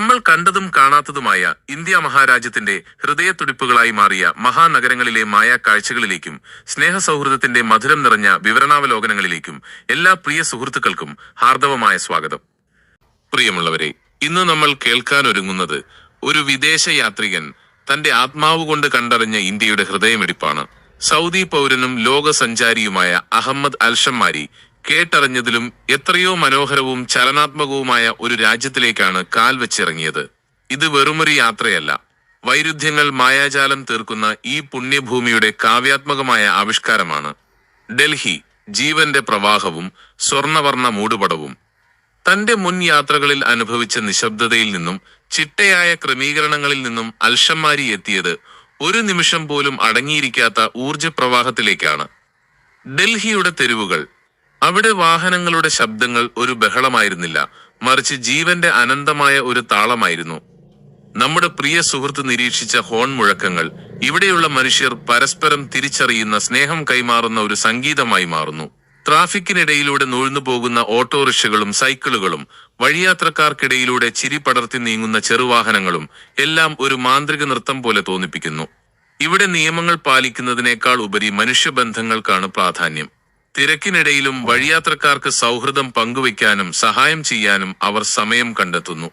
നമ്മൾ കണ്ടതും കാണാത്തതുമായ ഇന്ത്യ മഹാരാജ്യത്തിന്റെ ഹൃദയത്തുടിപ്പുകളായി മാറിയ മഹാനഗരങ്ങളിലെ മായ കാഴ്ചകളിലേക്കും സ്നേഹസൗഹൃദത്തിന്റെ മധുരം നിറഞ്ഞ വിവരണാവലോകനങ്ങളിലേക്കും എല്ലാ പ്രിയ സുഹൃത്തുക്കൾക്കും ഹാർദവമായ സ്വാഗതം. പ്രിയമുള്ളവരെ ഇന്ന് നമ്മൾ കേൾക്കാൻ ഒരുങ്ങുന്നത് ഒരു വിദേശ യാത്രികൻ തന്റെ ആത്മാവ് കൊണ്ട് കണ്ടറിഞ്ഞ ഇന്ത്യയുടെ ഹൃദയമിടിപ്പാണ്. സൗദി പൗരനും ലോകസഞ്ചാരിയുമായ അഹമ്മദ് അൽഷമ്മാരി കേട്ടറിഞ്ഞതിലും എത്രയോ മനോഹരവും ചലനാത്മകവുമായ ഒരു രാജ്യത്തിലേക്കാണ് കാൽ വെച്ചിറങ്ങിയത്. ഇത് വെറുമൊരു യാത്രയല്ല. വൈരുദ്ധ്യങ്ങൾ മായാജാലം തീർക്കുന്ന ഈ പുണ്യഭൂമിയുടെ കാവ്യാത്മകമായ ആവിഷ്കാരമാണ്. ഡൽഹി ജീവന്റെ പ്രവാഹവും സ്വർണവർണ മൂടുപടവും. തന്റെ മുൻ യാത്രകളിൽ അനുഭവിച്ച നിശബ്ദതയിൽ നിന്നും ചിട്ടയായ ക്രമീകരണങ്ങളിൽ നിന്നും അൽഷമാരി എത്തിയത് ഒരു നിമിഷം പോലും അടങ്ങിയിരിക്കാത്ത ഊർജപ്രവാഹത്തിലേക്കാണ് ഡൽഹിയുടെ തെരുവുകൾ അവിടെ വാഹനങ്ങളുടെ ശബ്ദങ്ങൾ ഒരു ബഹളമായിരുന്നില്ല. മറിച്ച് ജീവന്റെ അനന്തമായ ഒരു താളമായിരുന്നു. നമ്മുടെ പ്രിയ സുഹൃത്ത് നിരീക്ഷിച്ച ഹോൺ മുഴക്കങ്ങൾ ഇവിടെയുള്ള മനുഷ്യർ പരസ്പരം തിരിച്ചറിയുന്ന സ്നേഹം കൈമാറുന്ന ഒരു സംഗീതമായി മാറുന്നു. ട്രാഫിക്കിനിടയിലൂടെ നൂഴ്ന്നു പോകുന്ന ഓട്ടോറിക്ഷകളും സൈക്കിളുകളും വഴിയാത്രക്കാർക്കിടയിലൂടെ ചിരി പടർത്തി നീങ്ങുന്ന ചെറുവാഹനങ്ങളും എല്ലാം ഒരു മാന്ത്രിക നൃത്തം പോലെ തോന്നിപ്പിക്കുന്നു. ഇവിടെ നിയമങ്ങൾ പാലിക്കുന്നതിനേക്കാൾ ഉപരി മനുഷ്യബന്ധങ്ങൾക്കാണ് പ്രാധാന്യം. തിരക്കിനിടയിലും വഴിയാത്രക്കാർക്ക് സൗഹൃദം പങ്കുവയ്ക്കാനും സഹായം ചെയ്യാനും അവർ സമയം കണ്ടെത്തുന്നു.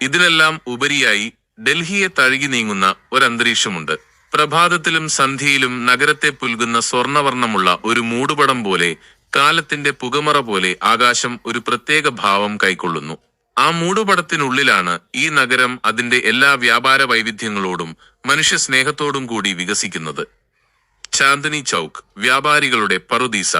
ഇതിനെല്ലാം ഉപരിയായി ഡൽഹിയെ തഴുകി നീങ്ങുന്ന ഒരന്തരീക്ഷമുണ്ട്. പ്രഭാതത്തിലും സന്ധ്യയിലും നഗരത്തെ പുൽകുന്ന സ്വർണവർണമുള്ള ഒരു മൂടുപടം പോലെ കാലത്തിന്റെ പുകമറ പോലെ ആകാശം ഒരു പ്രത്യേക ഭാവം കൈക്കൊള്ളുന്നു. ആ മൂടുപടത്തിനുള്ളിലാണ് ഈ നഗരം അതിന്റെ എല്ലാ വ്യാപാര വൈവിധ്യങ്ങളോടും മനുഷ്യ സ്നേഹത്തോടും കൂടി വികസിക്കുന്നത്. ചാന്ദിനി ചൗക്ക് വ്യാപാരികളുടെ പറുദീസ.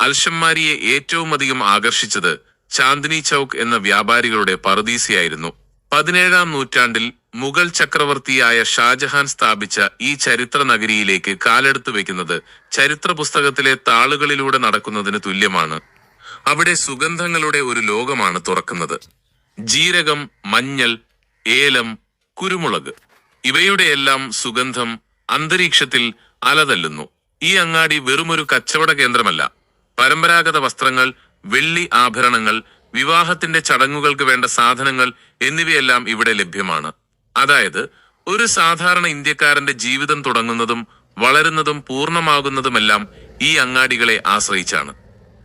അൽഷമ്മാരിയെ ഏറ്റവും അധികം ആകർഷിച്ചത് ചാന്ദിനി ചൗക്ക് എന്ന വ്യാപാരികളുടെ പറുദീസയായിരുന്നു. പതിനേഴാം നൂറ്റാണ്ടിൽ മുഗൾ ചക്രവർത്തിയായ ഷാജഹാൻ സ്ഥാപിച്ച ഈ ചരിത്ര നഗരിയിലേക്ക് കാലെടുത്തു വെക്കുന്നത് ചരിത്ര പുസ്തകത്തിലെ താളുകളിലൂടെ നടക്കുന്നതിന് തുല്യമാണ്. അവിടെ സുഗന്ധങ്ങളുടെ ഒരു ലോകമാണ് തുറക്കുന്നത്. ജീരകം മഞ്ഞൾ ഏലം കുരുമുളക്. ഇവയുടെയെല്ലാം സുഗന്ധം അന്തരീക്ഷത്തിൽ അലതല്ലുന്നു. ഈ അങ്ങാടി വെറുമൊരു കച്ചവട കേന്ദ്രമല്ല. പരമ്പരാഗത വസ്ത്രങ്ങൾ വെള്ളി ആഭരണങ്ങൾ വിവാഹത്തിന്റെ ചടങ്ങുകൾക്ക് വേണ്ട സാധനങ്ങൾ എന്നിവയെല്ലാം ഇവിടെ ലഭ്യമാണ്. അതായത് ഒരു സാധാരണ ഇന്ത്യക്കാരന്റെ ജീവിതം തുടങ്ങുന്നതും വളരുന്നതും പൂർണമാകുന്നതുമെല്ലാം ഈ അങ്ങാടികളെ ആശ്രയിച്ചാണ്.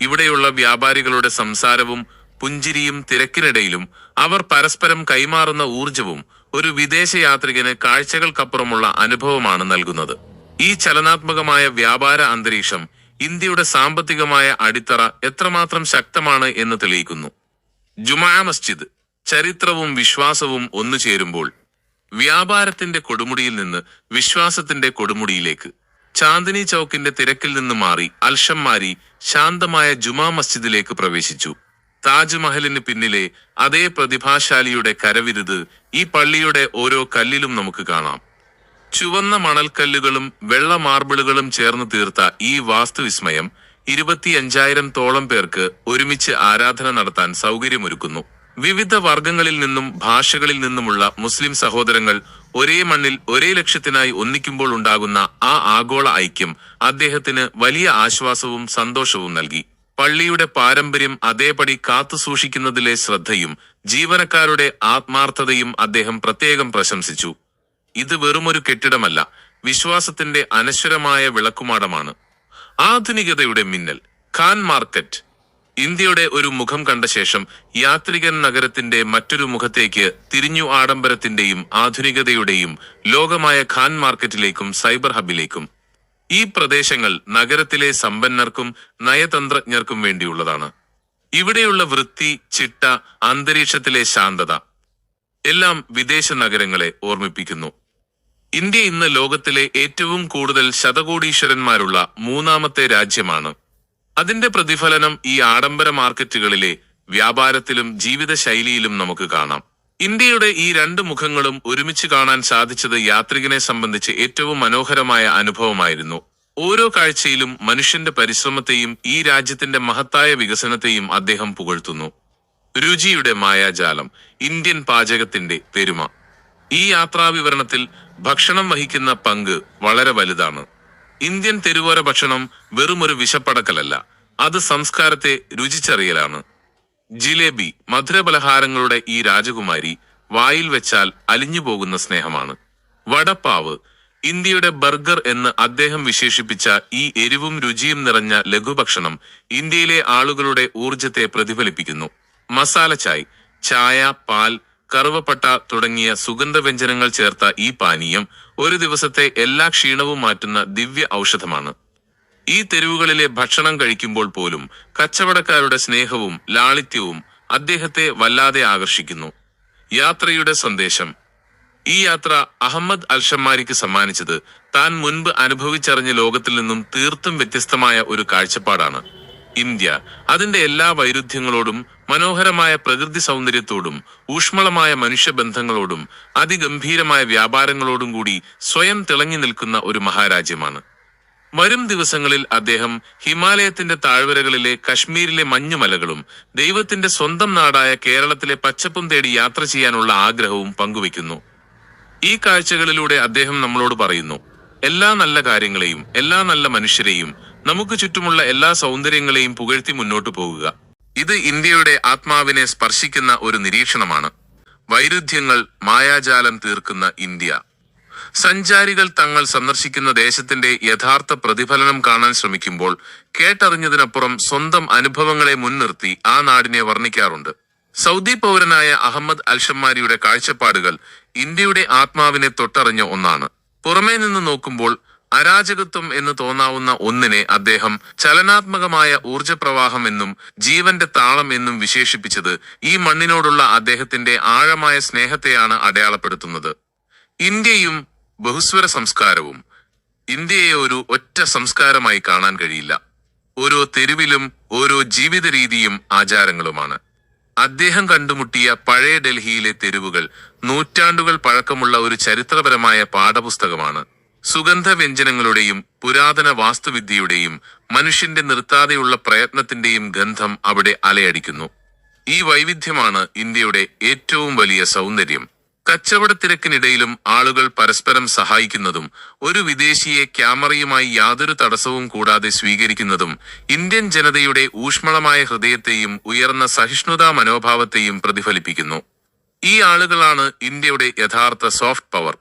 ഇവിടെയുള്ള വ്യാപാരികളുടെ സംസാരവും പുഞ്ചിരിയും തിരക്കിനിടയിലും അവർ പരസ്പരം കൈമാറുന്ന ഊർജവും ഒരു വിദേശ യാത്രികന് കാഴ്ചകൾക്കപ്പുറമുള്ള അനുഭവമാണ് നൽകുന്നത്. ഈ ചലനാത്മകമായ വ്യാപാര അന്തരീക്ഷം ഇന്ത്യയുടെ സാമ്പത്തികമായ അടിത്തറ എത്രമാത്രം ശക്തമാണ് എന്ന് തെളിയിക്കുന്നു. ജുമാ മസ്ജിദ് ചരിത്രവും വിശ്വാസവും ഒന്നു ചേരുമ്പോൾ വ്യാപാരത്തിന്റെ കൊടുമുടിയിൽ നിന്ന് വിശ്വാസത്തിന്റെ കൊടുമുടിയിലേക്ക് ചാന്ദിനി ചൗക്കിന്റെ തിരക്കിൽ നിന്ന് മാറി അൽഷം അൽഷമ്മാരി ശാന്തമായ ജുമാ മസ്ജിദിലേക്ക് പ്രവേശിച്ചു. താജ്മഹലിന് പിന്നിലെ അതേ പ്രതിഭാശാലിയുടെ കരവിരുത് ഈ പള്ളിയുടെ ഓരോ കല്ലിലും നമുക്ക് കാണാം. ചുവന്ന മണൽക്കല്ലുകളും വെള്ള മാർബിളുകളും ചേർന്ന് തീർത്ത ഈ വാസ്തുവിസ്മയം ഇരുപത്തിയഞ്ചായിരം തോളം പേർക്ക് ഒരുമിച്ച് ആരാധന നടത്താൻ സൗകര്യമൊരുക്കുന്നു. വിവിധ വർഗങ്ങളിൽ നിന്നും ഭാഷകളിൽ നിന്നുമുള്ള മുസ്ലിം സഹോദരങ്ങൾ ഒരേ മണ്ണിൽ ഒരേ ലക്ഷ്യത്തിനായി ഒന്നിക്കുമ്പോൾ ഉണ്ടാകുന്ന ആ ആഗോള ഐക്യം അദ്ദേഹത്തിന് വലിയ ആശ്വാസവും സന്തോഷവും നൽകി. പള്ളിയുടെ പാരമ്പര്യം അതേപടി കാത്തുസൂക്ഷിക്കുന്നതിലെ ശ്രദ്ധയും ജീവനക്കാരുടെ ആത്മാർത്ഥതയും അദ്ദേഹം പ്രത്യേകം പ്രശംസിച്ചു. ഇത് വെറുമൊരു കെട്ടിടമല്ല വിശ്വാസത്തിന്റെ അനശ്വരമായ വിളക്കുമാടമാണ്. ആധുനികതയുടെ മിന്നൽ ഖാൻ മാർക്കറ്റ്. ഇന്ത്യയുടെ ഒരു മുഖം കണ്ട ശേഷം യാത്രികൻ നഗരത്തിന്റെ മറ്റൊരു മുഖത്തേക്ക് തിരിഞ്ഞു ആഡംബരത്തിന്റെയും ആധുനികതയുടെയും ലോകമായ ഖാൻ മാർക്കറ്റിലേക്കും സൈബർ ഹബിലേക്കും ഈ പ്രദേശങ്ങൾ നഗരത്തിലെ സമ്പന്നർക്കും നയതന്ത്രജ്ഞർക്കും വേണ്ടിയുള്ളതാണ്. ഇവിടെയുള്ള വൃത്തി ചിട്ട അന്തരീക്ഷത്തിലെ ശാന്തത എല്ലാം വിദേശ നഗരങ്ങളെ ഓർമ്മിപ്പിക്കുന്നു. ഇന്ത്യ ഇന്ന് ലോകത്തിലെ ഏറ്റവും കൂടുതൽ ശതകോടീശ്വരന്മാരുള്ള മൂന്നാമത്തെ രാജ്യമാണ്. അതിന്റെ പ്രതിഫലനം ഈ ആഡംബര മാർക്കറ്റുകളിലെ വ്യാപാരത്തിലും ജീവിതശൈലിയിലും നമുക്ക് കാണാം. ഇന്ത്യയുടെ ഈ രണ്ട് മുഖങ്ങളും ഒരുമിച്ച് കാണാൻ സാധിച്ചത് യാത്രികനെ സംബന്ധിച്ച് ഏറ്റവും മനോഹരമായ അനുഭവമായിരുന്നു. ഓരോ കാഴ്ചയിലും മനുഷ്യന്റെ പരിശ്രമത്തെയും ഈ രാജ്യത്തിന്റെ മഹത്തായ വികസനത്തെയും അദ്ദേഹം പുകഴ്ത്തുന്നു. രുചിയുടെ മായാജാലം ഇന്ത്യൻ പാചകത്തിന്റെ പെരുമ. ഈ യാത്രാവിവരണത്തിൽ ഭക്ഷണം വഹിക്കുന്ന പങ്ക് വളരെ വലുതാണ്. ഇന്ത്യൻ തെരുവോര ഭക്ഷണം വെറുമൊരു വിശപ്പടക്കലല്ല അത് സംസ്കാരത്തെ രുചിച്ചറിയലാണ്. ജിലേബി മധുരപലഹാരങ്ങളുടെ ഈ രാജകുമാരി വായിൽ വെച്ചാൽ അലിഞ്ഞു പോകുന്ന സ്നേഹമാണ്. വടപ്പാവ് ഇന്ത്യയുടെ ബർഗർ എന്ന് അദ്ദേഹം വിശേഷിപ്പിച്ച ഈ എരിവും രുചിയും നിറഞ്ഞ ലഘുഭക്ഷണം ഇന്ത്യയിലെ ആളുകളുടെ ഊർജത്തെ പ്രതിഫലിപ്പിക്കുന്നു. മസാല ചായ് ചായ പാൽ കറുവപ്പട്ട തുടങ്ങിയ സുഗന്ധവ്യഞ്ജനങ്ങൾ ചേർത്ത ഈ പാനീയം ഒരു ദിവസത്തെ എല്ലാ ക്ഷീണവും മാറ്റുന്ന ദിവ്യ ഔഷധമാണ്. ഈ തെരുവുകളിലെ ഭക്ഷണം കഴിക്കുമ്പോൾ പോലും കച്ചവടക്കാരുടെ സ്നേഹവും ലാളിത്യവും അദ്ദേഹത്തെ വല്ലാതെ ആകർഷിക്കുന്നു. യാത്രയുടെ സന്ദേശം. ഈ യാത്ര അഹമ്മദ് അൽഷമാരിക്ക് സമ്മാനിച്ചത് താൻ മുൻപ് അനുഭവിച്ചറിഞ്ഞ ലോകത്തിൽ നിന്നും തീർത്തും വ്യത്യസ്തമായ ഒരു കാഴ്ചപ്പാടാണ്. ഇന്ത്യ അതിന്റെ എല്ലാ വൈരുദ്ധ്യങ്ങളോടും മനോഹരമായ പ്രകൃതി സൗന്ദര്യത്തോടും ഊഷ്മളമായ മനുഷ്യബന്ധങ്ങളോടും അതിഗംഭീരമായ വ്യാപാരങ്ങളോടും കൂടി സ്വയം തിളങ്ങി നിൽക്കുന്ന ഒരു മഹാരാജ്യമാണ്. വരും ദിവസങ്ങളിൽ അദ്ദേഹം ഹിമാലയത്തിന്റെ താഴ്വരകളിലെ കശ്മീരിലെ മഞ്ഞുമലകളും ദൈവത്തിന്റെ സ്വന്തം നാടായ കേരളത്തിലെ പച്ചപ്പും തേടി യാത്ര ചെയ്യാനുള്ള ആഗ്രഹവും പങ്കുവെക്കുന്നു ഈ കാഴ്ചകളിലൂടെ അദ്ദേഹം നമ്മളോട് പറയുന്നു എല്ലാ നല്ല കാര്യങ്ങളെയും എല്ലാ നല്ല മനുഷ്യരെയും നമുക്ക് ചുറ്റുമുള്ള എല്ലാ സൗന്ദര്യങ്ങളെയും പുകഴ്ത്തി മുന്നോട്ടു പോകുക. ഇത് ഇന്ത്യയുടെ ആത്മാവിനെ സ്പർശിക്കുന്ന ഒരു നിരീക്ഷണമാണ്. വൈരുദ്ധ്യങ്ങൾ മായാജാലം തീർക്കുന്ന ഇന്ത്യ. സഞ്ചാരികൾ തങ്ങൾ സന്ദർശിക്കുന്ന ദേശത്തിന്റെ യഥാർത്ഥ പ്രതിഫലനം കാണാൻ ശ്രമിക്കുമ്പോൾ കേട്ടറിഞ്ഞതിനപ്പുറം സ്വന്തം അനുഭവങ്ങളെ മുൻനിർത്തി ആ നാടിനെ വർണിക്കാറുണ്ട്. സൗദി പൗരനായ അഹമ്മദ് അൽഷമാരിയുടെ കാഴ്ചപ്പാടുകൾ ഇന്ത്യയുടെ ആത്മാവിനെ തൊട്ടറിഞ്ഞ ഒന്നാണ്. പുറമേ നിന്ന് നോക്കുമ്പോൾ അരാജകത്വം എന്ന് തോന്നാവുന്ന ഒന്നിനെ അദ്ദേഹം ചലനാത്മകമായ ഊർജപ്രവാഹം എന്നും ജീവന്റെ താളം എന്നും വിശേഷിപ്പിച്ചത് ഈ മണ്ണിനോടുള്ള അദ്ദേഹത്തിന്റെ ആഴമായ സ്നേഹത്തെയാണ് അടയാളപ്പെടുത്തുന്നത്. ഇന്ത്യയും ബഹുസ്വര സംസ്കാരവും ഇന്ത്യയെ ഒരു ഒറ്റ സംസ്കാരമായി കാണാൻ കഴിയില്ല. ഓരോ തെരുവിലും ഓരോ ജീവിത രീതിയും ആചാരങ്ങളുമാണ്. അദ്ദേഹം കണ്ടുമുട്ടിയ പഴയ ഡൽഹിയിലെ തെരുവുകൾ നൂറ്റാണ്ടുകൾ പഴക്കമുള്ള ഒരു ചരിത്രപരമായ പാഠപുസ്തകമാണ്. സുഗന്ധ വ്യഞ്ജനങ്ങളുടെയും പുരാതന വാസ്തുവിദ്യയുടെയും മനുഷ്യന്റെ നിർത്താതെയുള്ള പ്രയത്നത്തിന്റെയും ഗന്ധം അവിടെ അലയടിക്കുന്നു. ഈ വൈവിധ്യമാണ് ഇന്ത്യയുടെ ഏറ്റവും വലിയ സൗന്ദര്യം. കച്ചവട തിരക്കിനിടയിലും ആളുകൾ പരസ്പരം സഹായിക്കുന്നതും ഒരു വിദേശിയെ ക്യാമറയുമായി യാതൊരു തടസ്സവും കൂടാതെ സ്വീകരിക്കുന്നതും ഇന്ത്യൻ ജനതയുടെ ഊഷ്മളമായ ഹൃദയത്തെയും ഉയർന്ന സഹിഷ്ണുതാ മനോഭാവത്തെയും പ്രതിഫലിപ്പിക്കുന്നു. ഈ ആളുകളാണ് ഇന്ത്യയുടെ യഥാർത്ഥ സോഫ്റ്റ് പവർ.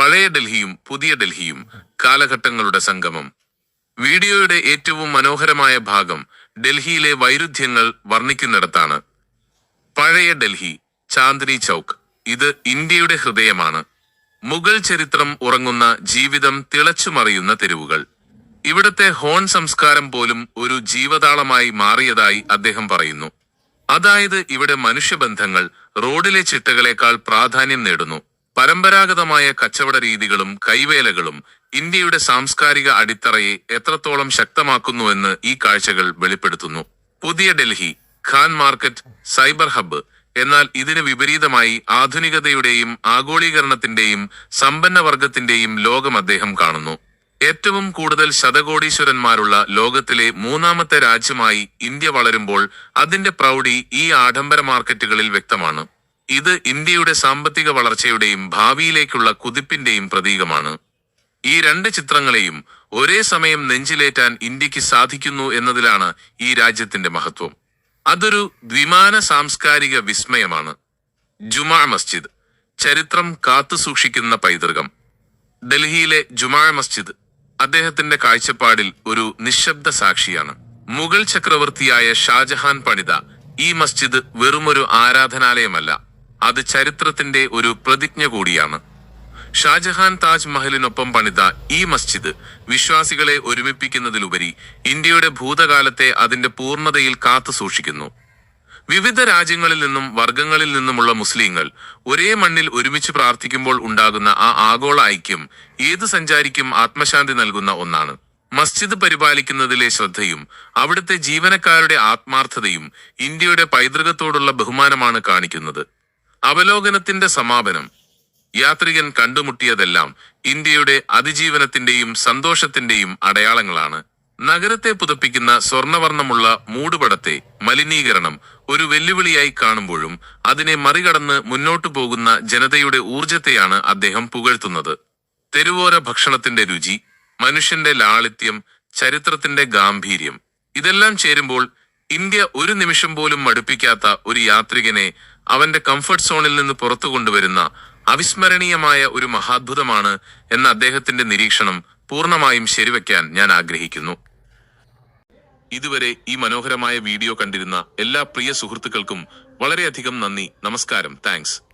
പഴയ ഡൽഹിയും പുതിയ ഡൽഹിയും കാലഘട്ടങ്ങളുടെ സംഗമം. വീഡിയോയുടെ ഏറ്റവും മനോഹരമായ ഭാഗം ഡൽഹിയിലെ വൈരുദ്ധ്യങ്ങൾ വർണിക്കുന്നിടത്താണ്. പഴയ ഡൽഹി ചാന്ദിനി ചൗക്ക്. ഇത് ഇന്ത്യയുടെ ഹൃദയമാണ്. മുഗൾ ചരിത്രം ഉറങ്ങുന്ന ജീവിതം തിളച്ചുമറിയുന്ന തെരുവുകൾ. ഇവിടത്തെ ഹോൺ സംസ്കാരം പോലും ഒരു ജീവതാളമായി മാറിയതായി അദ്ദേഹം പറയുന്നു. അതായത് ഇവിടെ മനുഷ്യബന്ധങ്ങൾ റോഡിലെ ചിട്ടകളേക്കാൾ പ്രാധാന്യം നേടുന്നു. പരമ്പരാഗതമായ കച്ചവട രീതികളും കൈവേലകളും ഇന്ത്യയുടെ സാംസ്കാരിക അടിത്തറയെ എത്രത്തോളം ശക്തമാക്കുന്നുവെന്ന് ഈ കാഴ്ചകൾ വെളിപ്പെടുത്തുന്നു. പുതിയ Delhi Khan market cyber hub എന്നാൽ ഇതിന് വിപരീതമായി ആധുനികതയുടെയും ആഗോളീകരണത്തിന്റെയും സമ്പന്നവർഗത്തിന്റെയും ലോകം അദ്ദേഹം കാണുന്നു. ഏറ്റവും കൂടുതൽ ശതകോടീശ്വരന്മാരുള്ള ലോകത്തിലെ മൂന്നാമത്തെ രാജ്യമായി ഇന്ത്യ വളരുമ്പോൾ അതിന്റെ പ്രൗഢി ഈ ആഡംബര മാർക്കറ്റുകളിൽ വ്യക്തമാണ്. ഇത് ഇന്ത്യയുടെ സാമ്പത്തിക വളർച്ചയുടെയും ഭാവിയിലേക്കുള്ള കുതിപ്പിന്റെയും പ്രതീകമാണ്. ഈ രണ്ട് ചിത്രങ്ങളെയും ഒരേ സമയം നെഞ്ചിലേറ്റാൻ ഇന്ത്യയ്ക്ക് സാധിക്കുന്നു എന്നതിലാണ് ഈ രാജ്യത്തിന്റെ മഹത്വം. അതൊരു ദ്വിമാന സാംസ്കാരിക വിസ്മയമാണ്. ജുമാ മസ്ജിദ് ചരിത്രം കാത്തുസൂക്ഷിക്കുന്ന പൈതൃകം. ഡൽഹിയിലെ ജുമാ മസ്ജിദ് അദ്ദേഹത്തിന്റെ കാഴ്ചപ്പാടിൽ ഒരു നിശബ്ദ സാക്ഷിയാണ്. മുഗൾ ചക്രവർത്തിയായ ഷാജഹാൻ പണിത ഈ മസ്ജിദ് വെറുമൊരു ആരാധനാലയമല്ല അത് ചരിത്രത്തിന്റെ ഒരു പ്രതിജ്ഞ കൂടിയാണ്. ഷാജഹാൻ താജ് മഹലിനൊപ്പം പണിത ഈ മസ്ജിദ് വിശ്വാസികളെ ഒരുമിപ്പിക്കുന്നതിലുപരി ഇന്ത്യയുടെ ഭൂതകാലത്തെ അതിന്റെ പൂർണതയിൽ കാത്തു സൂക്ഷിക്കുന്നു. വിവിധ രാജ്യങ്ങളിൽ നിന്നും വർഗങ്ങളിൽ നിന്നുമുള്ള മുസ്ലിങ്ങൾ ഒരേ മണ്ണിൽ ഒരുമിച്ച് പ്രാർത്ഥിക്കുമ്പോൾ ഉണ്ടാകുന്ന ആ ആഗോള ഐക്യം ഏതു സഞ്ചാരിക്കും ആത്മശാന്തി നൽകുന്ന ഒന്നാണ്. മസ്ജിദ് പരിപാലിക്കുന്നതിലെ ശ്രദ്ധയും അവിടുത്തെ ജീവനക്കാരുടെ ആത്മാർത്ഥതയും ഇന്ത്യയുടെ പൈതൃകത്തോടുള്ള ബഹുമാനമാണ് കാണിക്കുന്നത്. അവലോകനത്തിന്റെ സമാപനം. യാത്രികൻ കണ്ടുമുട്ടിയതെല്ലാം ഇന്ത്യയുടെ അതിജീവനത്തിന്റെയും സന്തോഷത്തിന്റെയും അടയാളങ്ങളാണ്. നഗരത്തെ പുതപ്പിക്കുന്ന സ്വർണവർണമുള്ള മൂടുപടത്തെ മലിനീകരണം ഒരു വെല്ലുവിളിയായി കാണുമ്പോഴും അതിനെ മറികടന്ന് മുന്നോട്ടു പോകുന്ന ജനതയുടെ ഊർജത്തെയാണ് അദ്ദേഹം പുകഴ്ത്തുന്നത്. തെരുവോര ഭക്ഷണത്തിന്റെ രുചി മനുഷ്യന്റെ ലാളിത്യം ചരിത്രത്തിന്റെ ഗാംഭീര്യം ഇതെല്ലാം ചേരുമ്പോൾ ഇന്ത്യ ഒരു നിമിഷം പോലും മടുപ്പിക്കാത്ത ഒരു യാത്രികനെ അവന്റെ കംഫർട്ട് സോണിൽ നിന്ന് പുറത്തു കൊണ്ടുവരുന്ന അവിസ്മരണീയമായ ഒരു മഹാത്ഭുതമാണ് എന്ന അദ്ദേഹത്തിന്റെ നിരീക്ഷണം പൂർണമായും ശരിവെക്കാൻ ഞാൻ ആഗ്രഹിക്കുന്നു. ഇതുവരെ ഈ മനോഹരമായ വീഡിയോ കണ്ടിരുന്ന എല്ലാ പ്രിയ സുഹൃത്തുക്കൾക്കും വളരെയധികം നന്ദി. നമസ്കാരം. താങ്ക്സ്